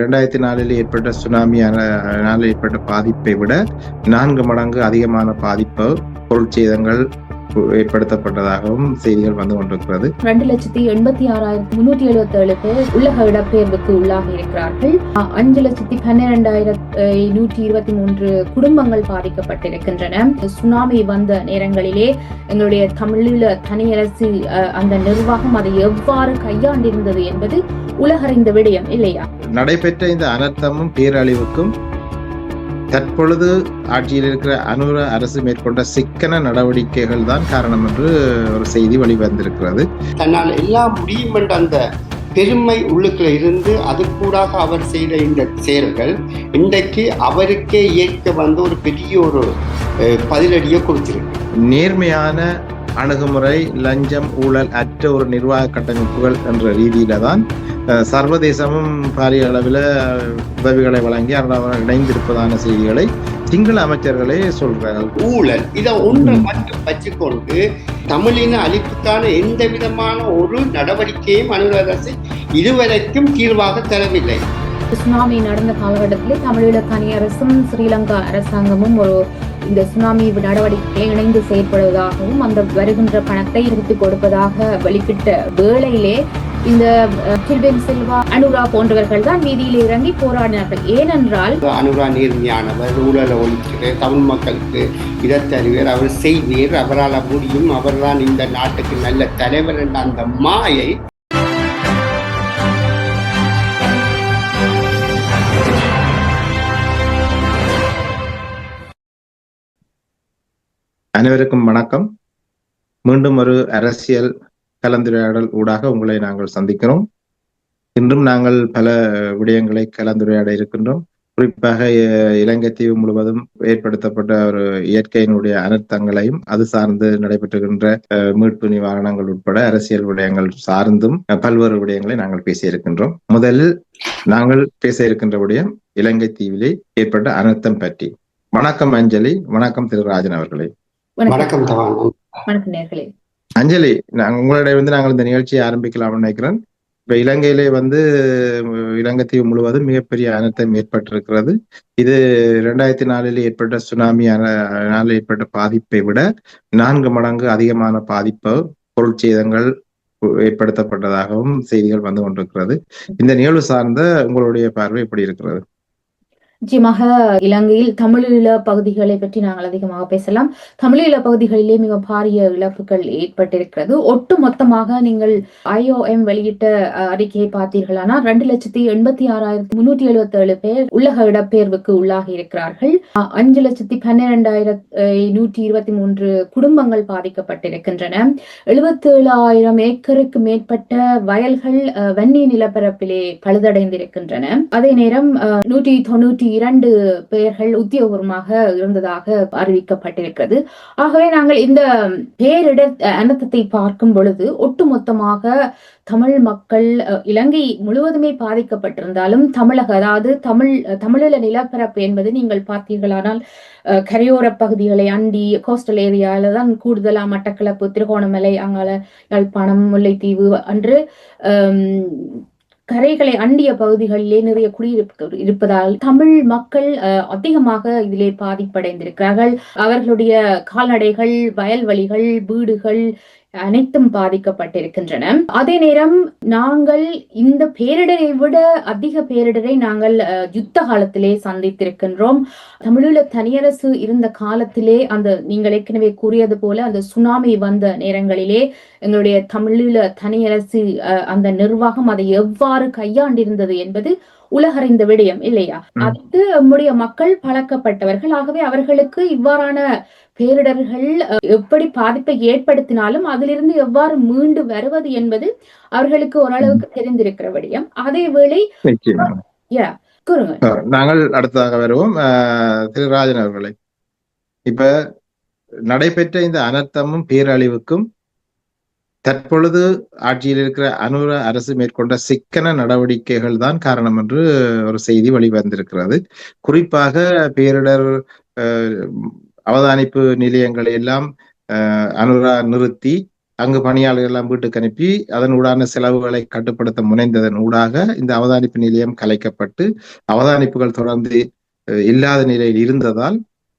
இரண்டாயிரத்தி நாலில் ஏற்பட்ட சுனாமி ஏற்பட்ட பாதிப்பை விட நான்கு மடங்கு அதிகமான பாதிப்பு பொருட்சேதங்கள் ஏற்படுத்தப்பட்டதாகவும் செய்திகள் வந்து கொண்டிருக்கிறது. ரெண்டு லட்சத்தி எண்பத்தி ஆறாயிரத்தி முன்னூத்தி எழுபத்தி ஏழு பேர் உள்ளக இடப்பெயர்வுக்கு உள்ளாகி இருக்கிறார்கள். அஞ்சு லட்சத்தி பன்னிரெண்டாயிரத்தி நூற்றி இருபத்தி மூன்று குடும்பங்கள் பாதிக்கப்பட்டிருக்கின்றன. சுனாமி வந்த நேரங்களிலே எங்களுடைய தமிழீழ தனியரசு அந்த நிர்வாகம் அதை எவ்வாறு கையாண்டிருந்தது என்பது உலகறிந்த விடயம் இல்லையா? நடைபெற்ற இந்த அனர்த்தமும் பேரழிவுக்கும் தற்பொழுது ஆட்சியில் இருக்கிற அனுர அரசு மேற்கொண்ட சிக்கன நடவடிக்கைகள் தான் காரணம் என்று ஒரு செய்தி வெளிவந்திருக்கிறது. தன்னால் எல்லாம் முடியும் என்ற அந்த பெருமை உள்ளுக்குள்ள இருந்து அதுக்கூடாக அவர் செய்த இந்த செயல்கள் இன்றைக்கு அவருக்கே ஏற்க வந்து ஒரு பெரிய ஒரு பதிலடியை கொடுத்திருக்கு. நேர்மையான அணுகுமுறை லஞ்சம் ஊழல் அற்ற ஒரு நிர்வாக கட்டமைப்புகள் என்ற ரீதியில தான் சர்வதேசமும் பாரிய அளவில் உதவிகளை வழங்கி அவர்கள் இணைந்திருப்பதான செய்திகளை சிங்கள அமைச்சர்களே சொல்றார்கள். ஊழல். இதை ஒன்றை மட்டும் வச்சுக்கொண்டு தமிழின அழிப்புக்கான எந்த விதமான ஒரு நடவடிக்கையும் அனுர அரசு இதுவரைக்கும் தீர்வாக தரவில்லை. சுனாமி நடந்த காலகட்டத்திலே தமிழீழ தனியரசும் ஸ்ரீலங்கா அரசாங்கமும் ஒரு இந்த சுனாமி நடவடிக்கையை இணைந்து செயற்படுவதாகவும் அந்த வருகின்ற பணத்தை திருப்பிக் கொடுப்பதாக வெளியிட்ட வேளையிலே இந்த கில்பென் செல்வா அனுரா போன்றவர்கள் தான் வீதியில் இறங்கி போராடினார்கள். ஏனென்றால் அனுரா நேர்மையானவர் ஊழலை ஒழிக்கிற தமிழ் மக்களுக்கு இதை தருவார் அவர் செய்வீர் அவரால் முடியும் அவர்தான் இந்த நாட்டுக்கு நல்ல தலைவர் என்ற அந்த மாயை அனைவருக்கும் வணக்கம். மீண்டும் ஒரு அரசியல் கலந்துரையாடல் ஊடாக உங்களை நாங்கள் சந்திக்கிறோம். இன்றும் நாங்கள் பல விடயங்களை கலந்துரையாட இருக்கின்றோம். குறிப்பாக இலங்கை தீவு முழுவதும் ஏற்படுத்தப்பட்ட ஒரு இயற்கையினுடைய அனர்த்தங்களையும் அது சார்ந்து நடைபெற்றுகின்ற மீட்பு நிவாரணங்கள் உட்பட அரசியல் விடயங்கள் சார்ந்தும் பல்வேறு விடயங்களை நாங்கள் பேசியிருக்கின்றோம் முதலில் நாங்கள் பேச இருக்கின்ற விடயம் இலங்கை தீவிலே ஏற்பட்ட அனர்த்தம் பற்றி. வணக்கம் அஞ்சலி வணக்கம் திரு ராஜன் அவர்களே. வணக்கம். வணக்கம் நேர்களே. அஞ்சலி நாங்க உங்களுடைய வந்து நாங்கள் இந்த நிகழ்ச்சியை ஆரம்பிக்கலாம்னு நினைக்கிறேன். இப்ப இலங்கையிலே வந்து அஹ், இலங்கை தீவு முழுவதும் மிகப்பெரிய அனர்த்தம் ஏற்பட்டிருக்கிறது. இது இரண்டாயிரத்தி நாலில் ஏற்பட்ட சுனாமியானால் ஏற்பட்ட பாதிப்பை விட நான்கு மடங்கு அதிகமான பாதிப்பு பொருட்சேதங்கள் ஏற்படுத்தப்பட்டதாகவும் செய்திகள் வந்து கொண்டிருக்கிறது. இந்த நிகழ்வு சார்ந்த உங்களுடைய பார்வை எப்படி இருக்கிறது? நிச்சயமாக இலங்கையில் தமிழீழ பகுதிகளை பற்றி நாங்கள் அதிகமாக பேசலாம். தமிழீழ பகுதிகளிலே மிக பாரிய இழப்புகள் ஏற்பட்டிருக்கிறது. ஒட்டு மொத்தமாக நீங்கள் ஐஓஎம் வெளியிட்ட அறிக்கையை பார்த்தீர்களானால் ரெண்டு லட்சத்தி எண்பத்தி ஆறாயிரத்தி முன்னூற்றி எழுபத்தி ஏழு பேர் உள்ளக இடப்பெயர்வுக்கு உள்ளாகி இருக்கிறார்கள். அஹ், அஞ்சு லட்சத்தி பன்னிரெண்டாயிரத்தி நூற்றி இருபத்தி மூன்று குடும்பங்கள் பாதிக்கப்பட்டிருக்கின்றன. எழுபத்தி ஏழாயிரம் ஏக்கருக்கு மேற்பட்ட வயல்கள் அஹ், வன்னி நிலப்பரப்பிலே பழுதடைந்திருக்கின்றன. அதே நேரம் அஹ், நூற்றி தொண்ணூற்றி இரண்டு பெயர்கள் உத்தியோகபூர்வமாக இருந்ததாக அறிவிக்கப்பட்டிருக்கிறது. ஆகவே நாங்கள் இந்த பேரிடர் அனர்த்தத்தை பார்க்கும் பொழுது ஒட்டுமொத்தமாக தமிழ் மக்கள் இலங்கை முழுவதுமே பாதிக்கப்பட்டிருந்தாலும் தமிழக அதாவது தமிழ் தமிழில தமிழீழ நிலப்பரப்பு என்பது நீங்கள் பார்த்தீர்களானால் அஹ், கரையோர பகுதிகளை அண்டி கோஸ்டல் ஏரியால தான் கூடுதலா மட்டக்களப்பு திருகோணமலை அங்கால யாழ்ப்பாணம் முல்லைத்தீவு அன்று கரைகளை அண்டிய பகுதிகளிலே நிறைய குடியிருப்பு இருப்பதால் தமிழ் மக்கள் அஹ், அதிகமாக இதிலே பாதிப்படைந்திருக்கிறார்கள். அவர்களுடைய கால்நடைகள் வயல்வெளிகள் வீடுகள் அனைத்தும் பாதிக்கப்பட்டிருக்கின்றன. அதே நேரம் நாங்கள் இந்த பேரிடரை விட அதிக பேரிடரை நாங்கள் யுத்த காலத்திலே சந்தித்திருக்கின்றோம். தமிழீழ தனியரசு இருந்த காலத்திலே அந்த நீங்கள் ஏற்கனவே கூறியது போல அந்த சுனாமி வந்த நேரங்களிலே எங்களுடைய தமிழீழ தனியரசு அஹ், அந்த நிர்வாகம் அதை எவ்வாறு கையாண்டிருந்தது என்பது உலகறிந்த விடயம் இல்லையா. அதுக்கு நம்முடைய மக்கள் பழக்கப்பட்டவர்கள். ஆகவே அவர்களுக்கு இவ்வாறான பேரிடர்கள் எப்படி பாதிப்பை ஏற்படுத்தினாலும் அதிலிருந்து எவ்வாறு மீண்டு வருவது என்பது அவர்களுக்கு ஓரளவுக்கு தெரிந்திருக்கிற விடயம் அதே வேளை நாங்கள் அடுத்ததாக வருவோம். திரு ராஜன் அவர்களே. இப்ப நடைபெற்ற இந்த அனர்த்தமும் பேரழிவுக்கும் தற்பொழுது ஆட்சியில் இருக்கிற அனுர அரசு மேற்கொண்ட சிக்கன நடவடிக்கைகள் தான் காரணம் என்று ஒரு செய்தி வெளிவந்திருக்கிறது. குறிப்பாக பேரிடர் அஹ், அவதானிப்பு நிலையங்களை எல்லாம் அஹ், அனுரா நிறுத்தி அங்கு பணியாளர்கள் எல்லாம் வீட்டுக்கு அனுப்பி அதன் ஊடான செலவுகளை கட்டுப்படுத்த முனைந்ததன் ஊடாக இந்த அவதானிப்பு நிலையம் கலைக்கப்பட்டு அவதானிப்புகள் தொடர்ந்து இல்லாத நிலையில் இருந்ததால்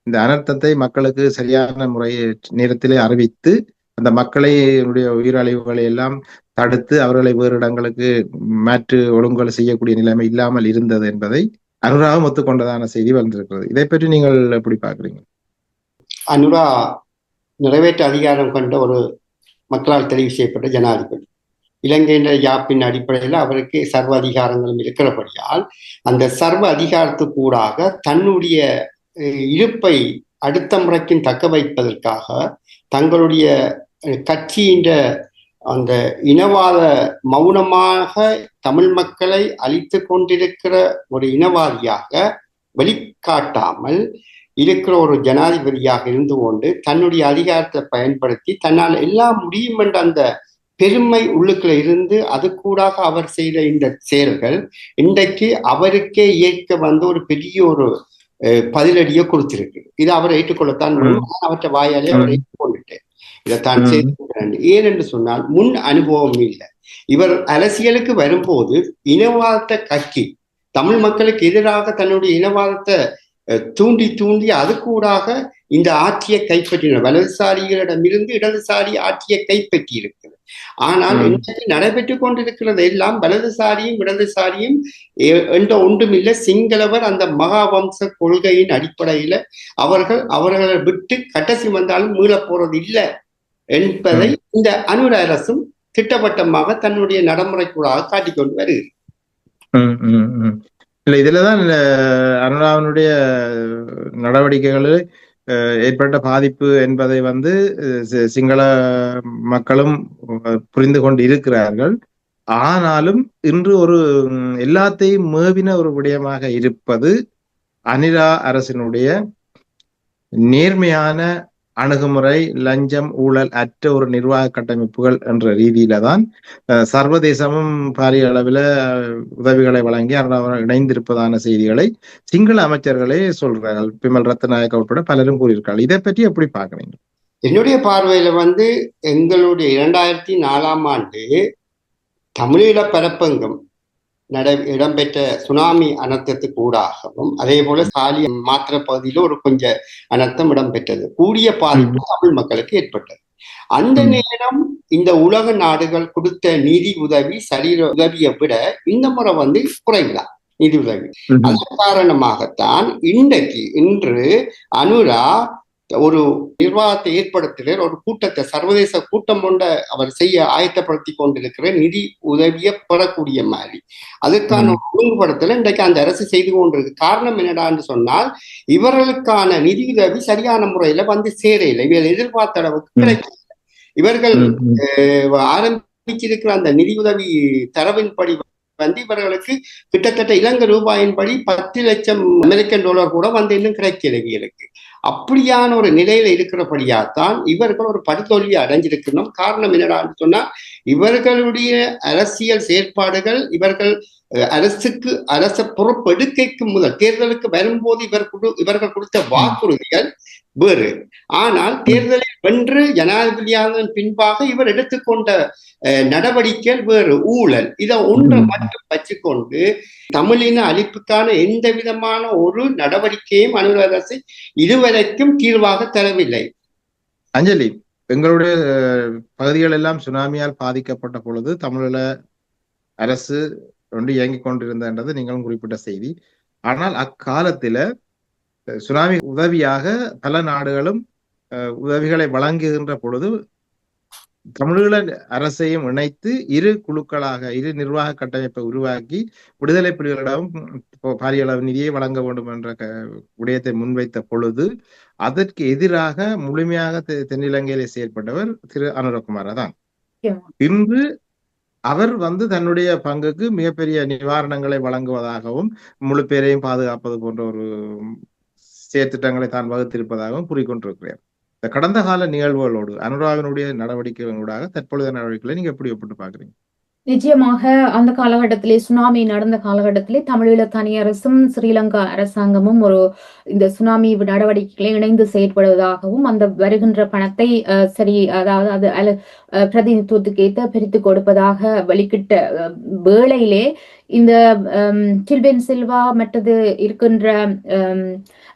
இந்த அனர்த்தத்தை மக்களுக்கு சரியான முறை நேரத்திலே அறிவித்து அந்த மக்களை என்னுடைய உயிரழிவுகளை எல்லாம் தடுத்து அவர்களை வேறு இடங்களுக்கு மாற்று ஒழுங்குகள் செய்யக்கூடிய நிலைமை இல்லாமல் இருந்தது என்பதை அனுராகம் ஒத்துக்கொண்டதான செய்தி வந்திருக்கிறது. இதை பற்றி நீங்கள் எப்படி பார்க்குறீங்க? அனுரா நிறைவேற்ற அதிகாரம் கொண்ட ஒரு மக்களால் தெரிவு செய்யப்பட்ட ஜனாதிபதி. இலங்கையின் யாப்பின் அடிப்படையில் அவருக்கு சர்வ அதிகாரங்களும் இருக்கிறபடியால் அந்த சர்வ அதிகாரத்துக்கூடாக தன்னுடைய இருப்பை அடுத்த முறைக்கும் தக்க வைப்பதற்காக தங்களுடைய கட்சியின்ற கட்சியின் அந்த இனவாத மௌனமாக தமிழ் மக்களை அழித்து கொண்டிருக்கிற ஒரு இனவாதியாக வெளிக்காட்டாமல் இருக்கிற ஒரு ஜனாதிபதியாக இருந்து கொண்டு தன்னுடைய அதிகாரத்தை பயன்படுத்தி தன்னால் எல்லாம் முடியும் என்ற அந்த பெருமை உள்ளுக்குள்ள இருந்து அது கூடாக அவர் செய்த இந்த செயல்கள் இன்றைக்கு அவருக்கே இயக்க வந்து ஒரு பெரிய ஒரு பதிலடியை கொடுத்திருக்கு. இது அவர் ஏற்றுக்கொள்ளத்தான் அவற்றை வாயாலே அவர். ஏற்றுக்கொண்டுட்டேன். இதைத்தான் ம். செய்திருக்கிறேன். ஏன் என்று சொன்னால் முன் அனுபவம் இல்லை. இவர் அரசியலுக்கு வரும்போது இனவாதத்தை கக்கி தமிழ் மக்களுக்கு எதிராக தன்னுடைய இனவாதத்தை தூண்டி தூண்டி அது கூடாக இந்த ஆட்சியை கைப்பற்றின வலதுசாரிகளிடமிருந்து இடதுசாரி ஆட்சியை கைப்பற்றி இருக்கிறது ஆனால். இன்றைக்கு நடைபெற்றுக் கொண்டிருக்கிறது எல்லாம் வலதுசாரியும் இடதுசாரியும் என்ற ஒன்றுமில்லை. சிங்களவர் அந்த மகாவம்ச கொள்கையின் அடிப்படையில அவர்கள் அவர்களை விட்டு கட்டசி வந்தாலும் மீளப் போறது இல்லை என்பதை இந்த அனுர அரசும் திட்டவட்டமாக தன்னுடைய நடைமுறைக்கூடாக காட்டிக்கொண்டு வருகிறது. இல்ல இதுலதான் அஹ், அனுராவனுடைய நடவடிக்கைகளில் ஏற்பட்ட பாதிப்பு என்பதை வந்து சிங்கள மக்களும் புரிந்து கொண்டு இருக்கிறார்கள். ஆனாலும் இன்று ஒரு எல்லாத்தையும் மேவின ஒரு விடயமாக இருப்பது அனிரா அரசினுடைய நேர்மையான அணுகுமுறை லஞ்சம் ஊழல் அற்ற ஒரு நிர்வாக கட்டமைப்புகள் என்ற ரீதியில தான் சர்வதேசமும் பாரிய அளவில் உதவிகளை வழங்கி இணைந்திருப்பதான செய்திகளை சிங்கள அமைச்சர்களே சொல்றார்கள். பிமல் ரத்நாயக்க உட்பட பலரும் கூறியிருக்கார்கள் இதை பற்றி எப்படி பார்க்குறீங்க? என்னுடைய பார்வையில வந்து எங்களுடைய இரண்டாயிரத்தி நாலாம் ஆண்டு தமிழீழ பரப்பங்கம் நடை இடம்பெற்ற சுனாமி அனர்த்தத்துக்கு ஊடாகவும் அதே போல சாலி மாத்திர பகுதியில ஒரு கொஞ்ச அனர்த்தம் இடம்பெற்றது. கூடிய பாதிப்பு தமிழ் மக்களுக்கு ஏற்பட்டது. அந்த. நேரம் இந்த உலக நாடுகள் கொடுத்த நிதி உதவி சரீர உதவியை விட இந்த முறை வந்து குறைவுதான் நிதி உதவி. அதன் காரணமாகத்தான் இன்றைக்கு இன்று அனுரா ஒரு நிர்வாகத்தை ஏற்படுத்துகிற ஒரு கூட்டத்தை சர்வதேச கூட்டம் கொண்ட அவர் செய்ய ஆயத்தப்படுத்தி கொண்டிருக்கிற நிதி உதவியை பெறக்கூடிய மாதிரி. அதுக்கான ஒழுங்குபடுத்தல இன்றைக்கு அந்த அரசு செய்து கொண்டிருக்கு. காரணம் என்னடான்னு சொன்னால் இவர்களுக்கான நிதி உதவி சரியான முறையில வந்து சேரையில்லை இவர்கள் எதிர்பார்த்த அளவுக்கு. கிடைக்கல இவர்கள் ஆரம்பிச்சிருக்கிற அந்த நிதியுதவி தரவின்படி வந்து இவர்களுக்கு கிட்டத்தட்ட இலங்கை ரூபாயின்படி பத்து லட்சம் அமெரிக்கன் டாலர் கூட வந்து இன்னும் கிடைக்கல இவர்களுக்கு அப்படியான ஒரு நிலையில இருக்கிறபடியாத்தான் இவர்கள் ஒரு படுதோல்வி அடைஞ்சிருக்கணும். காரணம் என்னடான்னு சொன்னா இவர்களுடைய அரசியல் செயற்பாடுகள் இவர்கள் அரசுக்கு அரச பொறுப்பெடுக்கைக்கு முதல் தேர்தலுக்கு வரும்போது இவர் இவர்கள் கொடுத்த வாக்குறுதிகள் வேறு. ஆனால் தேர்தலில் வென்று ஜனாதிபதியான பின்பாக இவர் எடுத்துக்கொண்ட அஹ், நடவடிக்கைகள் வேறு. ஊழல். இதை ஒன்றை. மட்டும் வச்சுக்கொண்டு தமிழின அழிப்புக்கான எந்த விதமான ஒரு நடவடிக்கையும் அனுர அரசு இதுவரைக்கும் தீர்வாக தரவில்லை. அஞ்சலி எங்களுடைய பகுதிகள் எல்லாம் சுனாமியால் பாதிக்கப்பட்ட பொழுது தமிழீழ அரசு ஒன்று இயங்கிக் கொண்டிருந்தது நீங்களும் குறிப்பிட்ட செய்தி. ஆனால் அக்காலத்தில சுனாமி உதவியாக பல நாடுகளும் உதவிகளை வழங்குகின்ற பொழுது தமிழீழ அரசையும் இணைத்து இரு குழுக்களாக இரு நிர்வாக கட்டமைப்பை உருவாக்கி விடுதலை புலிகளிடம் பாரிய அளவு நிதியை வழங்க வேண்டும் என்ற விடயத்தை முன்வைத்த பொழுது அதற்கு எதிராக முழுமையாக தெ- தென்னிலங்கையிலே செயற்பட்டவர் திரு அனுரகுமார தான். இன்று அவர் வந்து தன்னுடைய பங்குக்கு மிகப்பெரிய நிவாரணங்களை வழங்குவதாகவும் முழு பேரையும் பாதுகாப்பது போன்ற ஒரு செயற்திட்டங்களை தான் வகுத்திருப்பதாகவும் கூறிக்கொண்டிருக்கிறேன். இந்த கடந்த கால நிகழ்வுகளோடு அனுராகனுடைய நடவடிக்கைகளூடாக தற்பொழுது நடவடிக்கைகளை நீங்க எப்படி ஒப்பிட்டு பாக்குறீங்க நிச்சயமாக அந்த காலகட்டத்திலே சுனாமி நடந்த காலகட்டத்திலே தமிழீழ தனி அரசும் ஸ்ரீலங்கா அரசாங்கமும் ஒரு இந்த சுனாமி நடவடிக்கைகளை இணைந்து செயற்படுவதாகவும் அந்த வருகின்ற பணத்தை அஹ், சரி அதாவது அது அல- அஹ், பிரதிநிதித்துவத்துக்கு ஏற்ற பிரித்து கொடுப்பதாக வெளிக்கிட்ட வேளையிலே இந்த ஹம், சில்பென் சில்வா மற்றது இருக்கின்ற ஹம்,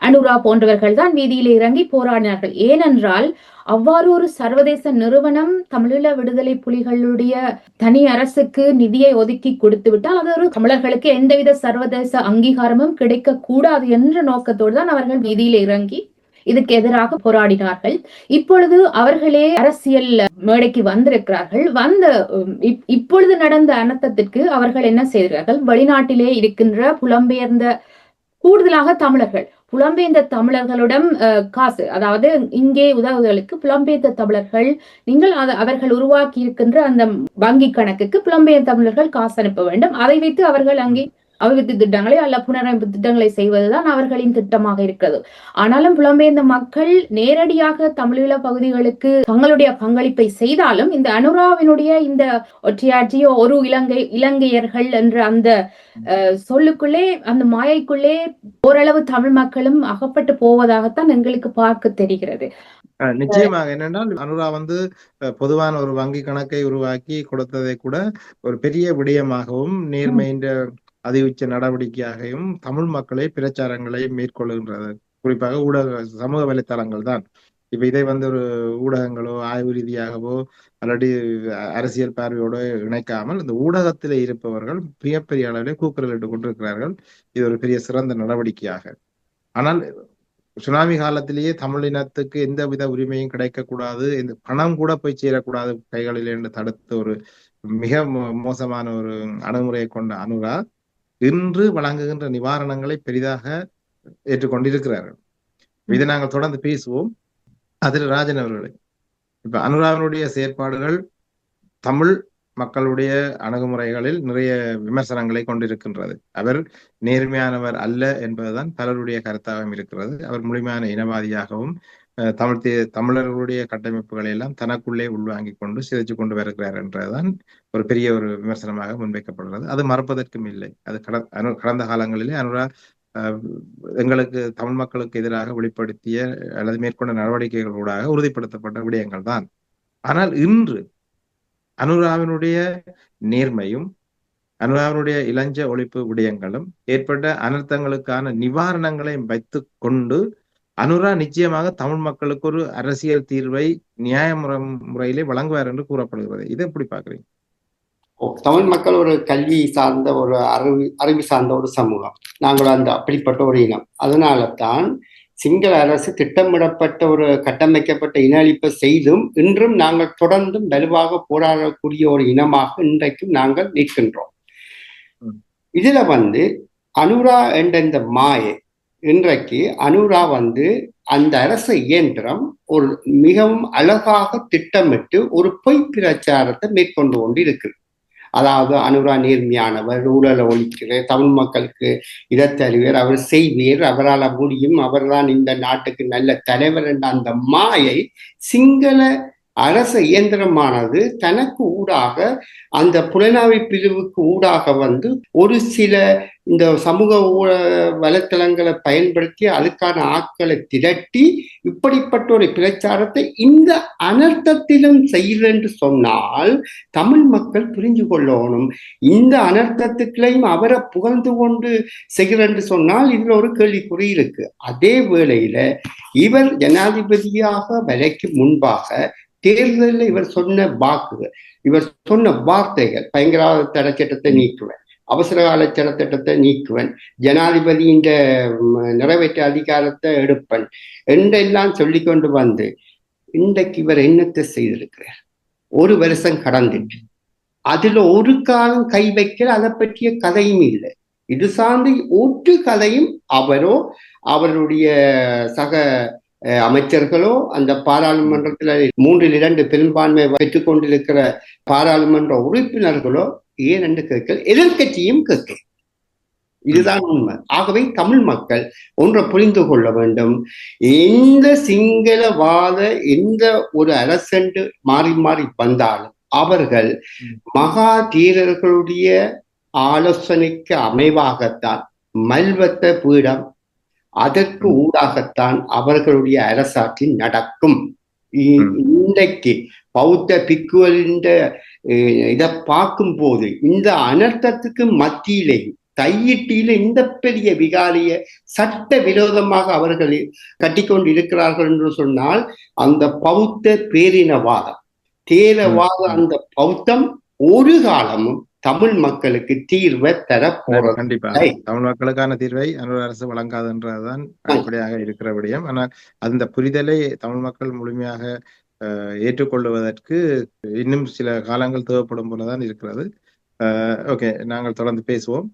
அனுரா போன்றவர்கள் தான் வீதியில் இறங்கி போராடினார்கள். ஏனென்றால் அவ்வாறு ஒரு சர்வதேச நிறுவனம் தமிழீழ விடுதலை புலிகளுடைய தனி அரசுக்கு நிதியை ஒதுக்கி கொடுத்து விட்டால் அது ஒரு தமிழர்களுக்கு எந்தவித சர்வதேச அங்கீகாரமும் கிடைக்க கூடாது என்ற நோக்கத்தோடு தான் அவர்கள் வீதியில் இறங்கி இதுக்கு எதிராக போராடினார்கள். இப்பொழுது அவர்களே அரசியல் மேடைக்கு வந்திருக்கிறார்கள். வந்த இப்- இப்பொழுது நடந்த அனர்த்தத்திற்கு அவர்கள் என்ன செய்கிறார்கள்? வெளிநாட்டிலே இருக்கின்ற புலம்பெயர்ந்த கூடுதலாக தமிழர்கள் புலம்பெயர்ந்த தமிழர்களிடம் காசு அதாவது இங்கே உதவுகளுக்கு புலம்பெயர்ந்த தமிழர்கள் நீங்கள் அவர்கள் உருவாக்கி இருக்கின்ற அந்த வங்கி கணக்குக்கு புலம்பெயர் தமிழர்கள் காசு அனுப்ப வேண்டும். அதை வைத்து அவர்கள் அங்கே அபிவிருத்தி திட்டங்களை அல்ல புனரமைப்பு திட்டங்களை செய்வதுதான் அவர்களின் திட்டமாக இருக்கிறது. ஆனாலும் புலம்பெயர்ந்த மக்கள் நேரடியாக தமிழீழ பகுதிகளுக்கு தங்களுடைய பங்களிப்பை செய்தாலும் இந்த அனுராவினுடைய இந்த ஒற்றையாட்சியோ ஒரு இலங்கை இலங்கையர்கள் என்ற அந்த சொல்லுக்குள்ளே அந்த மாயைக்குள்ளே ஓரளவு தமிழ் மக்களும் அகப்பட்டு போவதாகத்தான் எங்களுக்கு பார்க்க தெரிகிறது. நிச்சயமாக. என்னென்றால் அனுரா வந்து பொதுவான ஒரு வங்கி கணக்கை உருவாக்கி கொடுத்ததை கூட ஒரு பெரிய விடயமாகவும் அதி உச்ச நடவடிக்கையாகவும் தமிழ் மக்களை பிரச்சாரங்களை மேற்கொள்கின்றது. குறிப்பாக ஊடக சமூக வலைத்தளங்கள் தான். இப்ப இதை வந்து ஒரு ஊடகங்களோ ஆய்வு ரீதியாகவோ அல்லது அரசியல் பார்வையோடு இணைக்காமல் இந்த ஊடகத்திலே இருப்பவர்கள் மிகப்பெரிய அளவிலே கூக்குரலிட்டுக் கொண்டிருக்கிறார்கள். இது ஒரு பெரிய சிறந்த நடவடிக்கையாக. ஆனால் சுனாமி காலத்திலேயே தமிழினத்துக்கு எந்த வித உரிமையும் கிடைக்கக்கூடாது. இந்த பணம் கூட போய் சேரக்கூடாது கைகளில் என்று தடுத்த ஒரு மிக மோ- மோசமான ஒரு அணுகுமுறையை கொண்ட அனுரா இன்று வழங்குகின்ற நிவாரணங்களை பெரிதாக ஏற்றுக்கொண்டிருக்கிறார்கள். இதை நாங்கள் தொடர்ந்து பேசுவோம். அதில் ராஜன் அவர்களே இப்ப அனுராவினுடைய செயற்பாடுகள் தமிழ் மக்களுடைய அணுகுமுறைகளில் நிறைய விமர்சனங்களை கொண்டிருக்கின்றது. அவர் நேர்மையானவர் அல்ல என்பதுதான் பலருடைய கருத்தாகவும் இருக்கிறது. அவர் முழுமையான இனவாதியாகவும் தமிழ் தே- தமிழர்களுடைய கட்டமைப்புகளை எல்லாம் தனக்குள்ளே உள்வாங்கிக் கொண்டு சிதைச்சு கொண்டு வருகிறார் என்றதுதான் ஒரு பெரிய ஒரு விமர்சனமாக முன்வைக்கப்படுகிறது. அது மறப்பதற்கும் இல்லை. அது கட அனு- கடந்த காலங்களிலே அனுரா அஹ், எங்களுக்கு தமிழ் மக்களுக்கு எதிராக வெளிப்படுத்திய அல்லது மேற்கொண்ட நடவடிக்கைகளூடாக உறுதிப்படுத்தப்பட்ட விடயங்கள் தான். ஆனால் இன்று அனுராவினுடைய நேர்மையும் அனுராவினுடைய இளஞ்ச ஒழிப்பு விடயங்களும் ஏற்பட்ட அனர்த்தங்களுக்கான நிவாரணங்களை வைத்துக் கொண்டு அனுரா நிச்சயமாக தமிழ் மக்களுக்கு ஒரு அரசியல் தீர்வை நியாய முறை முறையிலே வழங்குவார் என்று கூறப்படுகிறது. இதை எப்படி பாக்குறீங்க தமிழ் மக்கள் ஒரு கல்வி சார்ந்த ஒரு அறிவு அறிவு சார்ந்த ஒரு சமூகம். நாங்கள் அந்த அப்படிப்பட்ட ஒரு இனம். அதனால தான் சிங்கள அரசு திட்டமிடப்பட்ட ஒரு கட்டமைக்கப்பட்ட இன அழிப்பை செய்தும் இன்றும் நாங்கள் தொடர்ந்தும் வலுவாக போராடக்கூடிய ஒரு இனமாக இன்றைக்கும் நாங்கள் நிற்கின்றோம். இதுல வந்து அனுரா என்ற இந்த மாயை இன்றைக்கு அனுரா வந்து அந்த அரச இயந்திரம் ஒரு மிகவும் அழகாக திட்டமிட்டு ஒரு பொய் பிரச்சாரத்தை மேற்கொண்டு கொண்டு இருக்குது அதாவது அனுரா நேர்மையானவர் ஊழலை ஒழிக்கிறார் தமிழ் மக்களுக்கு இடத்தறிவர் அவர் செய்வீர் அவரால் முடியும் அவர்தான் இந்த நாட்டுக்கு நல்ல தலைவர் என்ற அந்த மாயை சிங்கள அரச இயந்திரமானது தனக்கு ஊடாக அந்த புலனாய்வு பிரிவுக்கு ஊடாக வந்து ஒரு சில இந்த சமூக ஊழ வலைத்தளங்களை பயன்படுத்தி அதுக்கான ஆட்களை திரட்டி இப்படிப்பட்ட ஒரு பிரச்சாரத்தை இந்த அனர்த்தத்திலும் செய்யுது சொன்னால் தமிழ் மக்கள் புரிஞ்சு கொள்ளணும். இந்த அனர்த்தத்துக்களையும் அவரை புகழ்ந்து கொண்டு செய்கிறார் என்று சொன்னால் இதில் ஒரு கேள்விக்குறி இருக்கு. அதே வேளையில இவர் ஜனாதிபதியாக வரைக்கு முன்பாக தேர்தலில் இவர் சொன்ன வாக்குகள் இவர் சொன்ன வார்த்தைகள் பயங்கரவாத தடை சட்டத்தை நீக்குவேன் அவசர கால நீக்குவன். நீக்குவேன் ஜனாதிபதியின் நிறைவேற்ற அதிகாரத்தை எடுப்பன். என்றெல்லாம் சொல்லி கொண்டு வந்து இன்றைக்கு இவர் என்னத்தை செய்திருக்கிறார்? ஒரு வருஷம் கடந்துட்டு. அதுல ஒரு காலம் கை வைக்கிற அதை பற்றிய கதையும் இல்லை. இது சார்ந்து ஒற்று கதையும் அவரோ அவருடைய சக அஹ், அமைச்சர்களோ அந்த பாராளுமன்றத்தில் மூன்றில் இரண்டு பெரும்பான்மை வைத்துக் கொண்டிருக்கிற பாராளுமன்ற உறுப்பினர்களோ ஏன் என்று கேட்கல எதிர்கட்சியும் கேட்க இதுதான் உண்மை ஆகவே தமிழ் மக்கள் ஒன்றை புரிந்து கொள்ள வேண்டும் எந்த சிங்களவாத எந்த ஒரு அரசண்டு மாறி மாறி வந்தாலும் அவர்கள். மகா தீரர்களுடைய ஆலோசனைக்கு அமைவாகத்தான் மல்வத்த பீடம் அதற்கு. ஊடாகத்தான் அவர்களுடைய அரசாட்சி நடக்கும். இன்றைக்கு பௌத்த பிக்குகளின் இதை பார்க்கும்போது இந்த அனர்த்தத்துக்கு மத்தியிலே கையிட்டியில இந்த பெரிய விகாரிய சட்ட விரோதமாக அவர்கள் கட்டிக்கொண்டு இருக்கிறார்கள் என்று சொன்னால் அந்த பௌத்த பேரினவாதம் தேரவாத. அந்த பௌத்தம் ஒரு காலமும் தமிழ் மக்களுக்கு தீர்வை தரப்போறது கண்டிப்பா ஐ. தமிழ் மக்களுக்கான தீர்வை அனுர அரசு வழங்காதுன்றதுதான் அடிப்படையாக இருக்கிற விடயம் ஆனால் அந்த புரிதலை தமிழ் மக்கள் முழுமையாக ஏற்றுக்கொள்வதற்கு இன்னும் சில காலங்கள் தேவைப்படும் போலதான் இருக்கிறது ஓகே நாங்கள் தொடர்ந்து பேசுவோம்.